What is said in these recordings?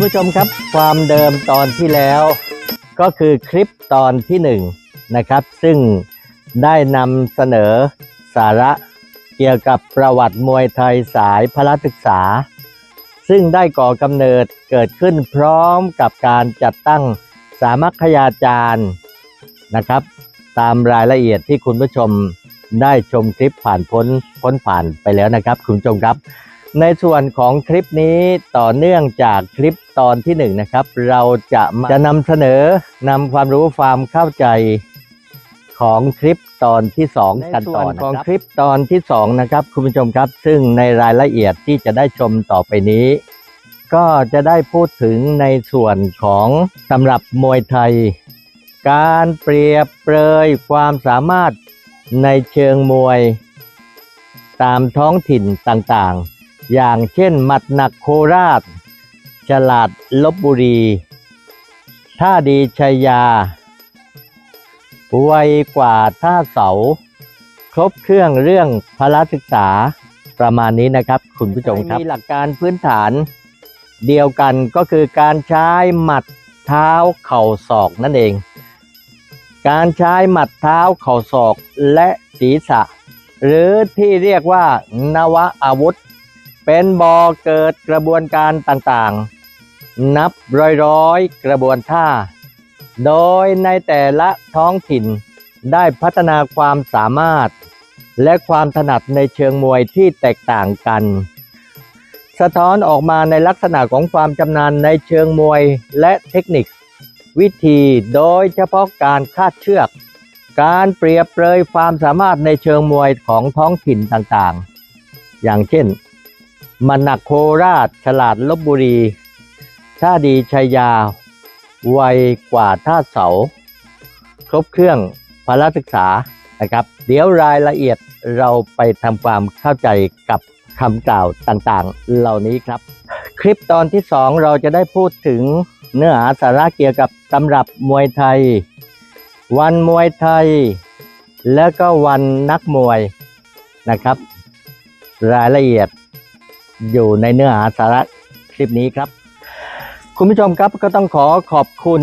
คุณผู้ชมครับ ความเดิมตอนที่แล้ว ก็คือคลิปตอนที่หนึ่งนะครับ ซึ่งได้นำเสนอสาระเกี่ยวกับประวัติมวยไทยสายพละศึกษา ซึ่งได้ก่อกำเนิดเกิดขึ้นพร้อมกับการจัดตั้งสามัคคยาจารย์นะครับ ตามรายละเอียดที่คุณผู้ชมได้ชมคลิปผ่านพ้นพ้นผ่านไปแล้วนะครับ คุณผู้ชมครับ ในส่วนของคลิปนี้ต่อเนื่องจากคลิปตอนที่หนึ่งนะครับ เราจะมาจะนำเสนอนำความรู้ความเข้าใจของคลิปตอนที่สองกันต่อนะครับของคลิปตอนที่สองนะครับคุณผู้ชมครับ ซึ่งในรายละเอียดที่จะได้ชมต่อไปนี้ ก็จะได้พูดถึงในส่วนของสำหรับมวยไทย การเปรียบเปรยความสามารถในเชิงมวย ตามท้องถิ่นต่างๆ อย่างเช่นหมัดหนักโคราช ฉลาดลบบุรี ท่าดีชัยยา ไวกว่าท่าเสา ครบเครื่องเรื่องพละศึกษาประมาณนี้นะครับ คุณผู้ชมครับมีหลักการพื้นฐาน เดียวกันก็คือการใช้หมัดเท้าเข่าศอกนั่นเอง การใช้หมัดเท้าเข่าศอกและศีรษะ หรือที่เรียกว่านวอาวุธ เป็นบ่อเกิดกระบวนการต่างๆ นับร้อยๆกระบวนท่า โดยในแต่ละท้องถิ่นได้พัฒนาความสามารถ และความถนัดในเชิงมวยที่แตกต่างกัน สะท้อนออกมาในลักษณะของความชำนาญในเชิงมวยและเทคนิค วิธีโดยเฉพาะการคาดเชือก การเปรียบเปรยความสามารถในเชิงมวยของท้องถิ่นต่างๆ อย่างเช่น มนหนักโคราช ฉลาดลบบุรี ท่าดีชัยยา ไวกว่าท่าเสา ครบเครื่องพละศึกษานะครับ เดี๋ยวรายละเอียดเราไปทำความเข้าใจกับคำกล่าวต่างๆ เหล่านี้ครับ คลิปตอนที่สองเราจะได้พูดถึงเนื้อหาสาระเกี่ยวกับตำรับมวยไทย วันมวยไทย แล้วก็วันนักมวยนะครับ รายละเอียด อยู่ในเนื้อหาสาระคลิปนี้ครับ คุณผู้ชมครับก็ต้องขอขอบคุณ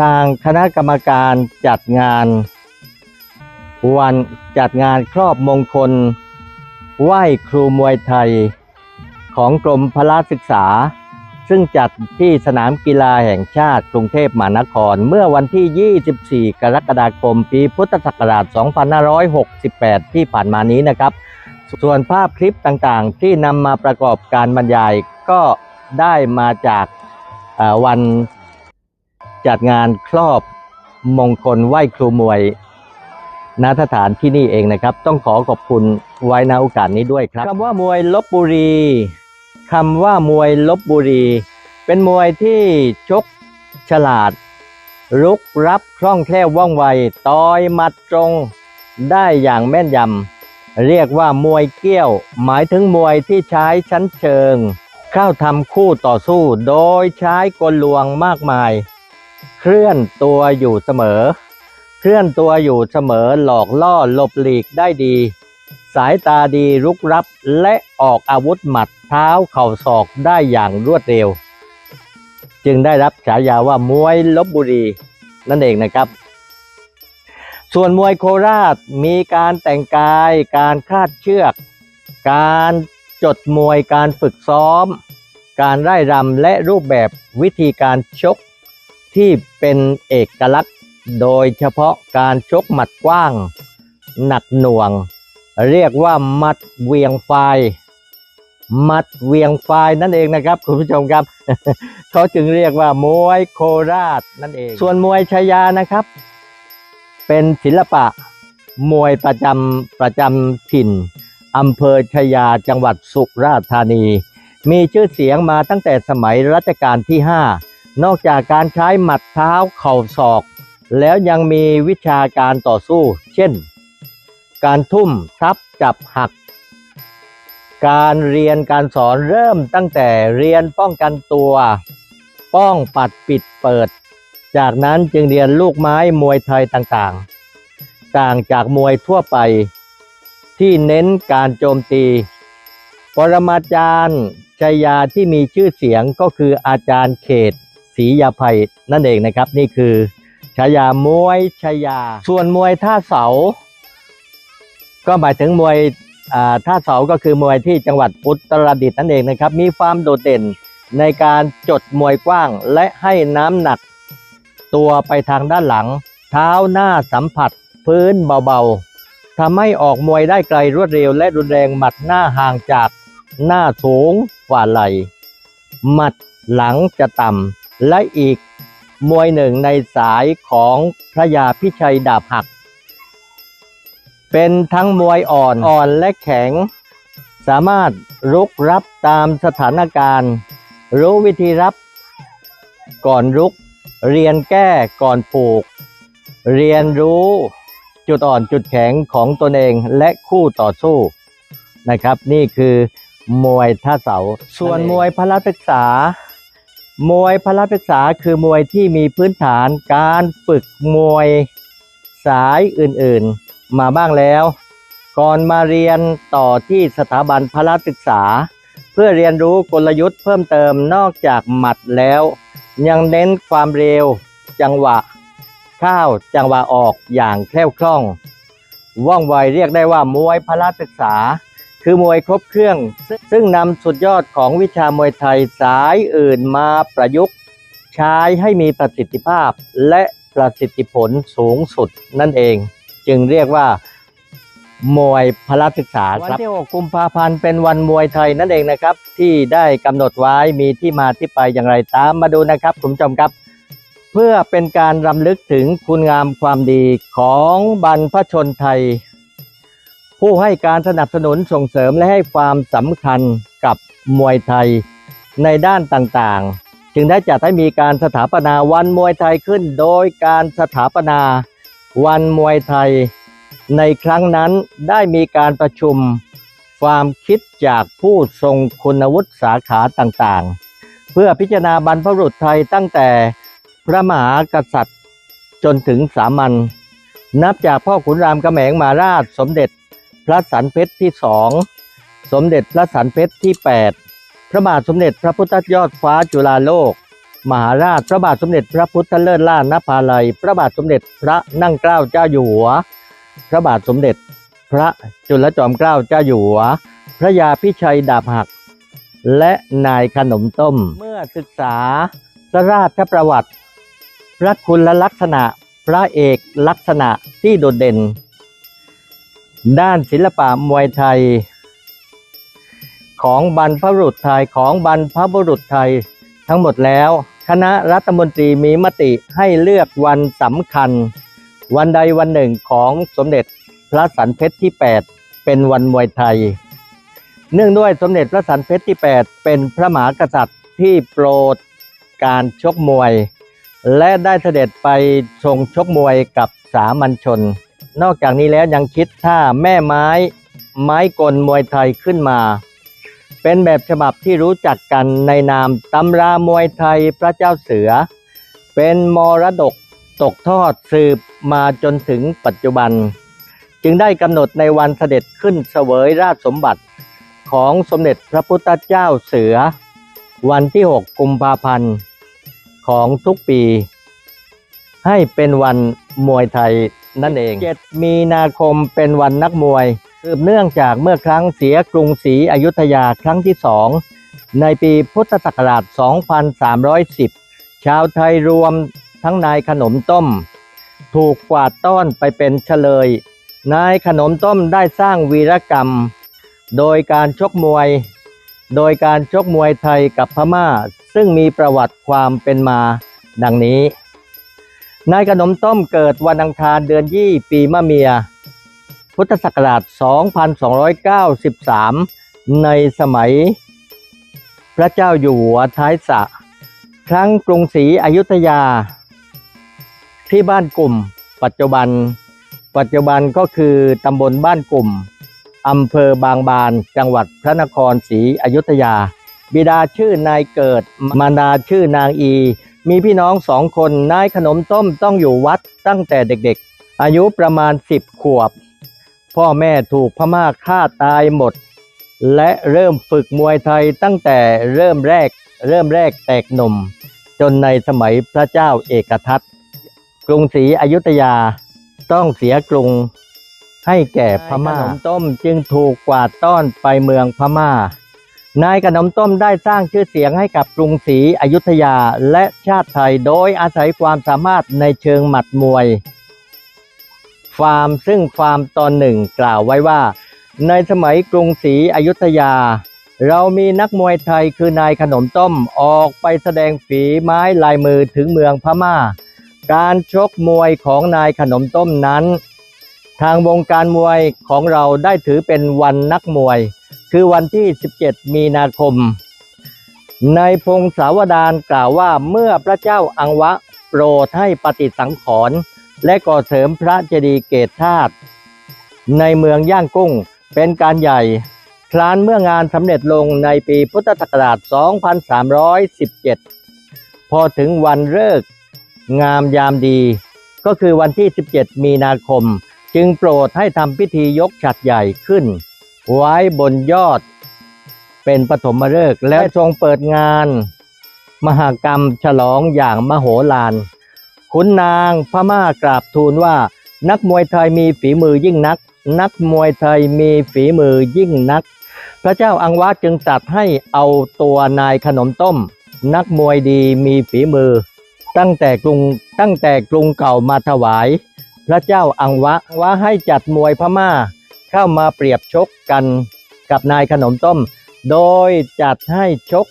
ทางคณะกรรมการจัดงาน วันจัดงานครอบมงคล ไหว้ครูมวยไทย ของกรมพละศึกษา ซึ่งจัดที่สนามกีฬาแห่งชาติกรุงเทพมหานคร เมื่อวันที่ 24 กรกฎาคม ปีพุทธศักราช 2568 ที่ผ่านมานี้นะครับ ส่วนภาพคลิปต่างๆ ที่นำมาประกอบการบรรยายก็ได้มาจากวันจัดงานครอบมงคลไหว้ครูมวยณสถานที่นี่เองนะครับ ต้องขอขอบคุณไว้ณโอกาสนี้ด้วยครับคำว่ามวยลบบุรีคำว่ามวยลบบุรี เป็นมวยที่ชกฉลาด รุกรับคล่องแคล่วว่องไวต่อยมัดตรงได้อย่างแม่นยำ เรียกว่ามวยเกี้ยว หมายถึงมวยที่ใช้ชั้นเชิง เข้าทำคู่ต่อสู้โดยใช้กลลวงมากมาย เคลื่อนตัวอยู่เสมอ เคลื่อนตัวอยู่เสมอหลอกล่อหลบหลีกได้ดี สายตาดีรุกรับและออกอาวุธหมัดเท้าเข่าศอกได้อย่างรวดเร็ว จึงได้รับฉายาว่ามวยลบบุรีนั่นเองนะครับ ส่วนมวยโคราชมีการแต่งกาย การคาดเชือก การจดมวยการฝึกซ้อม การไร่รำและรูปแบบวิธีการชกที่เป็นเอกลักษณ์ โดยเฉพาะการชกหมัดกว้าง หนักหน่วง เรียกว่าหมัดเวียงไฟหมัดเวียงไฟนั่นเองนะครับ คุณผู้ชมครับ เขาจึงเรียกว่ามวยโคราชนั่นเอง ส่วนมวยชายานะครับ เป็นศิลปะมวยประจำประจำถิ่นอำเภอชยาจังหวัดสุราษฎร์ธานี มีชื่อเสียงมาตั้งแต่สมัยรัชกาลที่ 5 นอกจากการใช้หมัดเท้าเข่าศอก แล้วยังมีวิชาการต่อสู้ เช่น การทุ่มทับจับหัก การเรียนการสอนเริ่มตั้งแต่เรียนป้องกันตัว ป้องปัดปิดเปิด จากนั้นจึงเรียนลูกไม้มวยไทยต่างๆ ต่างจากมวยทั่วไป ที่เน้นการโจมตี ปรมาจารย์ชัยยาที่มีชื่อเสียงก็คืออาจารย์เขตศรียาภัยนั่นเองนะครับ นี่คือฉายามวยชัยยา ส่วนมวยท่าเสา ก็หมายถึงมวยท่าเสาก็คือมวยที่จังหวัดอุตรดิตถ์นั่นเองนะครับ มีความโดดเด่นในการจดมวยกว้างและให้น้ำหนัก ตัวไปทางด้านหลัง เท้าหน้าสัมผัส พื้นเบาๆทำให้ออกมวยได้ไกลรวดเร็วและรุนแรงหมัดหน้าห่างจาก หน้าสูงกว่าไหลหมัดหลังจะต่ำและอีกมวยหนึ่งในสายของพระยาพิชัยดาบหัก เป็นทั้งมวยอ่อนอ่อนและแข็ง สามารถรุกรับตามสถานการณ์ รู้วิธีรับ ก่อนรุก เรียนแก้ก่อนผูก เรียนรู้จุดอ่อนจุดแข็งของตนเองและคู่ต่อสู้นะครับ นี่คือมวยท่าเสา ส่วนมวยพละศึกษามวยพละศึกษาคือมวยที่มีพื้นฐานการฝึกมวยสายอื่นๆ มาบ้างแล้ว ก่อนมาเรียนต่อที่สถาบันพละศึกษา เพื่อเรียนรู้กลยุทธ์เพิ่มเติมนอกจากหมัดแล้ว ยังเน้นความเร็ว จังหวะเข้าวจังหวะออกอย่างแคล่วคล่อง ว่องไวเรียกได้ว่ามวยพละศึกษา คือมวยครบเครื่อง ซึ่งนำสุดยอดของวิชามวยไทยสายอื่นมาประยุกต์ใช้ให้มีประสิทธิภาพและประสิทธิผลสูงสุดนั่นเอง จึงเรียกว่า มวยพละศึกษาครับวันที่ 6 กุมภาพันธ์เป็นวันมวยไทยนั่นเองนะครับ ที่ได้กำหนดไว้มีที่มาที่ไปอย่างไรตามมาดูนะครับคุณผู้ชมครับ เพื่อเป็นการรำลึกถึงคุณงามความดีของบรรพชนไทย ผู้ให้การสนับสนุนส่งเสริมและให้ความสำคัญกับมวยไทยในด้านต่างๆ จึงได้จัดให้มีการสถาปนาวันมวยไทยขึ้น โดยการสถาปนาวันมวยไทย ในครั้งนั้นได้มีการประชุมความคิดจากผู้ทรงคุณวุฒิสาขาต่างๆ เพื่อพิจารณาบรรพบุรุษไทยตั้งแต่พระมหากษัตริย์จนถึงสามัญนับจากพ่อขุนรามกำแหงมหาราชสมเด็จพระสันเพชรที่สองสมเด็จพระสันเพชรที่ 8 พระบาทสมเด็จพระพุทธยอดฟ้าจุฬาโลก มหาราชพระบาทสมเด็จพระพุทธเลิศล่านภาลัย พระบาทสมเด็จพระนั่งเกล้าเจ้าอยู่หัว พระบาทสมเด็จ พระจุลจอมเกล้าเจ้าอยู่หัว พระยาพิชัยดาบหัก และนายขนมต้ม เมื่อศึกษาพระราชประวัติ พระคุณลักษณะพระเอกลักษณะที่โดดเด่น ด้านศิลปะมวยไทย ของบรรพบุรุษไทยของบรรพบุรุษไทยทั้งหมดแล้ว คณะรัฐมนตรีมีมติให้เลือกวันสำคัญ วันใดวันหนึ่งของสมเด็จพระสันเพชรที่ 8 เป็นวันมวยไทย เนื่องด้วยสมเด็จพระสันเพชรที่ 8 เป็นพระมหากษัตริย์ที่โปรดการชกมวย และได้เสด็จไปทรงชกมวยกับสามัญชน นอกจากนี้แล้วยังคิดท่าแม่ไม้ไม้กลมวยไทยขึ้นมา เป็นแบบฉบับที่รู้จักกันในนามตำรามวยไทยพระเจ้าเสือ เป็นมรดก ตกทอดสืบมาจนถึงปัจจุบัน จึงได้กำหนดในวันเสด็จขึ้นเสวยราชสมบัติของสมเด็จพระพุทธเจ้าเสือ วันที่ 6 กุมภาพันธ์ ของทุกปี ให้เป็นวันมวยไทยนั่นเอง 7 มีนาคมเป็นวันนักมวย สืบเนื่องจากเมื่อครั้งเสียกรุงศรีอยุธยาครั้งที่สองในปีพุทธศักราช 2310 ชาวไทยรวม ทั้งนายขนมต้ม ถูกกวาดต้อนไปเป็นเฉลย นายขนมต้มได้สร้างวีรกรรม โดยการชกมวย โดยการชกมวยไทยกับพม่า ซึ่งมีประวัติความเป็นมา ดังนี้ นายขนมต้มเกิดวันอังคารเดือนยี่ปีมะเมีย พุทธศักราช 2293 ในสมัย พระเจ้าอยู่หัวท้ายสระครั้งกรุงศรีอยุธยา ที่บ้านกลุ่ม ปัจจุบัน ปัจจุบันก็คือตำบลบ้านกลุ่มอำเภอบางบาน จังหวัดพระนครศรีอยุธยา บิดาชื่อนายเกิดมารดาชื่อนางอี มีพี่น้องสองคนนายขนมต้มต้องอยู่วัดตั้งแต่เด็กๆ อายุประมาณสิบขวบ พ่อแม่ถูกพม่าฆ่าตายหมด และเริ่มฝึกมวยไทยตั้งแต่เริ่มแรก เริ่มแรกแตกหนุ่ม จนในสมัยพระเจ้าเอกทัต กรุงศรีอยุธยาต้องเสียกรุงให้แก่พม่าขนมต้มจึงถูกกวาดต้อนไปเมืองพม่า นายขนมต้มได้สร้างชื่อเสียงให้กับกรุงศรีอยุธยาและชาติไทยโดยอาศัยความสามารถในเชิงหมัดมวย ฟาร์มซึ่งฟาร์มตอนหนึ่งกล่าวไว้ว่า ในสมัยกรุงศรีอยุธยา เรามีนักมวยไทยคือนายขนมต้มออกไปแสดงฝีไม้ลายมือถึงเมืองพม่า การชกมวยของนายขนมต้มนั้น ทางวงการมวยของเราได้ถือเป็นวันนักมวย คือวันที่ 17 มีนาคม ในพงศาวดารกล่าวว่าเมื่อพระเจ้าอังวะโปรดให้ปฏิสังขรณ์และก่อเสริมพระเจดีย์เกตธาตุในเมืองย่างกุ้งเป็นการใหญ่ ครานเมื่องานสำเร็จลงในปีพุทธศักราช 2317 พอถึงวันเลิก งามยามดี ก็คือวันที่ 17 มีนาคม จึงโปรดให้ทำพิธียกฉัดใหญ่ขึ้น ไว้บนยอด เป็นปฐมฤกษ์และทรงเปิดงาน มหากรรมฉลองอย่างมโหฬารขุนนางพม่ากราบทูลว่า นักมวยไทยมีฝีมือยิ่งนัก นักมวยไทยมีฝีมือยิ่งนัก พระเจ้าอังวะจึงตรัสให้เอาตัวนายขนมต้ม นักมวยดีมีฝีมือ ตั้งแต่กรุงตั้งแต่กรุงเก่ามาถวาย พระเจ้าอังวะว่าให้จัดมวยพม่า เข้ามาเปรียบชกกันกับนายขนมต้ม โดยจัดให้ชก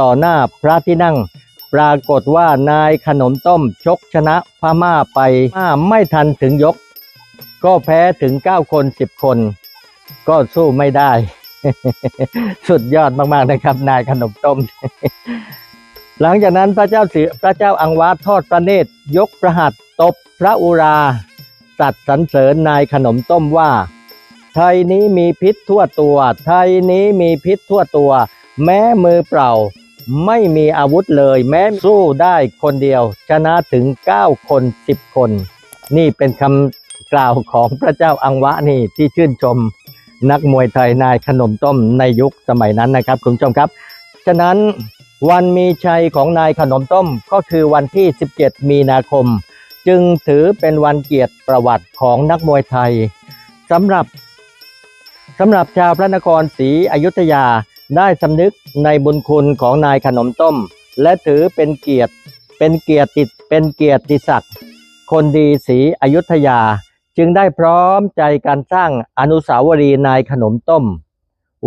ต่อหน้าพระที่นั่ง ปรากฏว่านายขนมต้มชกชนะพม่าไปาไม่ทันถึงยก ก็แพ้ถึง 9 คน 10 คน ก็สู้ไม่ได้ สุดยอดมาก ๆ นะครับ นายขนมต้ม หลังจากนั้นพระเจ้าสือพระเจ้าอังวาทอดพระเนตร ยกประหัตตบพระอุราสัตว์สรรเสริญนายขนมต้มว่า ไทยนี้มีพิษทั่วตัว ไทยนี้มีพิษทั่วตัว แม้มือเปล่า ไม่มีอาวุธเลย แม้สู้ได้คนเดียว ชนะถึง 9 คน 10 คน นี่เป็นคำกล่าวของพระเจ้าอังวะนี่ที่ชื่นชม นักมวยไทยนายขนมต้มในยุคสมัยนั้นนะครับคุณผู้ชมครับ ฉะนั้น วันมีชัยของนายขนมต้มก็คือวันที่ 17 มีนาคม จึงถือเป็นวันเกียรติประวัติของนักมวยไทยสำหรับสำหรับชาวพระนครศรีอยุธยาได้สำนึกในบุญคุณของนายขนมต้ม และถือเป็นเกียรติเป็นเกียรติเป็นเกียรติศักดิ์คนดีศรีอยุธยา จึงได้พร้อมใจการสร้างอนุสาวรีย์นายขนมต้ม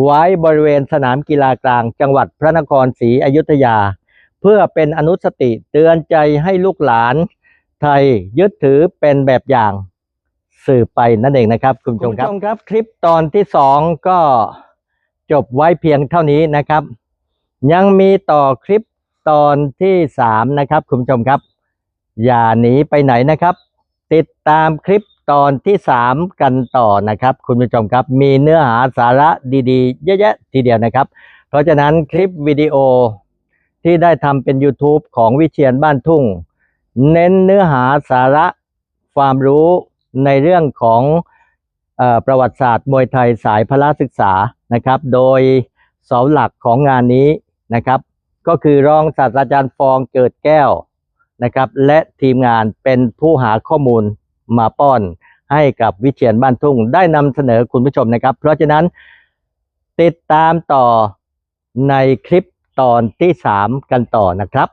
ไว้บริเวณสนามกีฬากลาง จังหวัดพระนครศรีอยุธยา เพื่อเป็นอนุสติเตือนใจให้ลูกหลานไทยยึดถือเป็นแบบอย่างสืบไปนั่นเองนะครับ คุณผู้ชมครับครับ คลิปตอนที่สองก็จบไว้เพียงเท่านี้นะครับ ยังมีต่อคลิปตอนที่สามนะครับ คุณผู้ชมครับ อย่าหนีไปไหนนะครับ ติดตามคลิปตอนที่สามกันต่อนะครับ คุณผู้ชมครับ มีเนื้อหาสาระดีๆ เยอะแยะทีเดียวนะครับ เพราะฉะนั้นคลิปวิดีโอที่ได้ทำเป็น YouTube ของวิเชียนบ้านทุ่ง เน้นเนื้อหาสาระความรู้ในเรื่องของออประวัติศาสตร์มวยไทยสายพละศึกษานะครับ โดยเสาหลักของงานนี้นะครับ ก็คือรองศาสตราจารย์ฟองเกิดแก้วนะครับ และทีมงานเป็นผู้หาข้อมูล มาป้อนให้กับวิเชียนบ้านทุ่งได้นำเสนอคุณผู้ชมนะครับ เพราะฉะนั้นติดตามต่อในคลิปตอนที่ 3 กันต่อนะครับ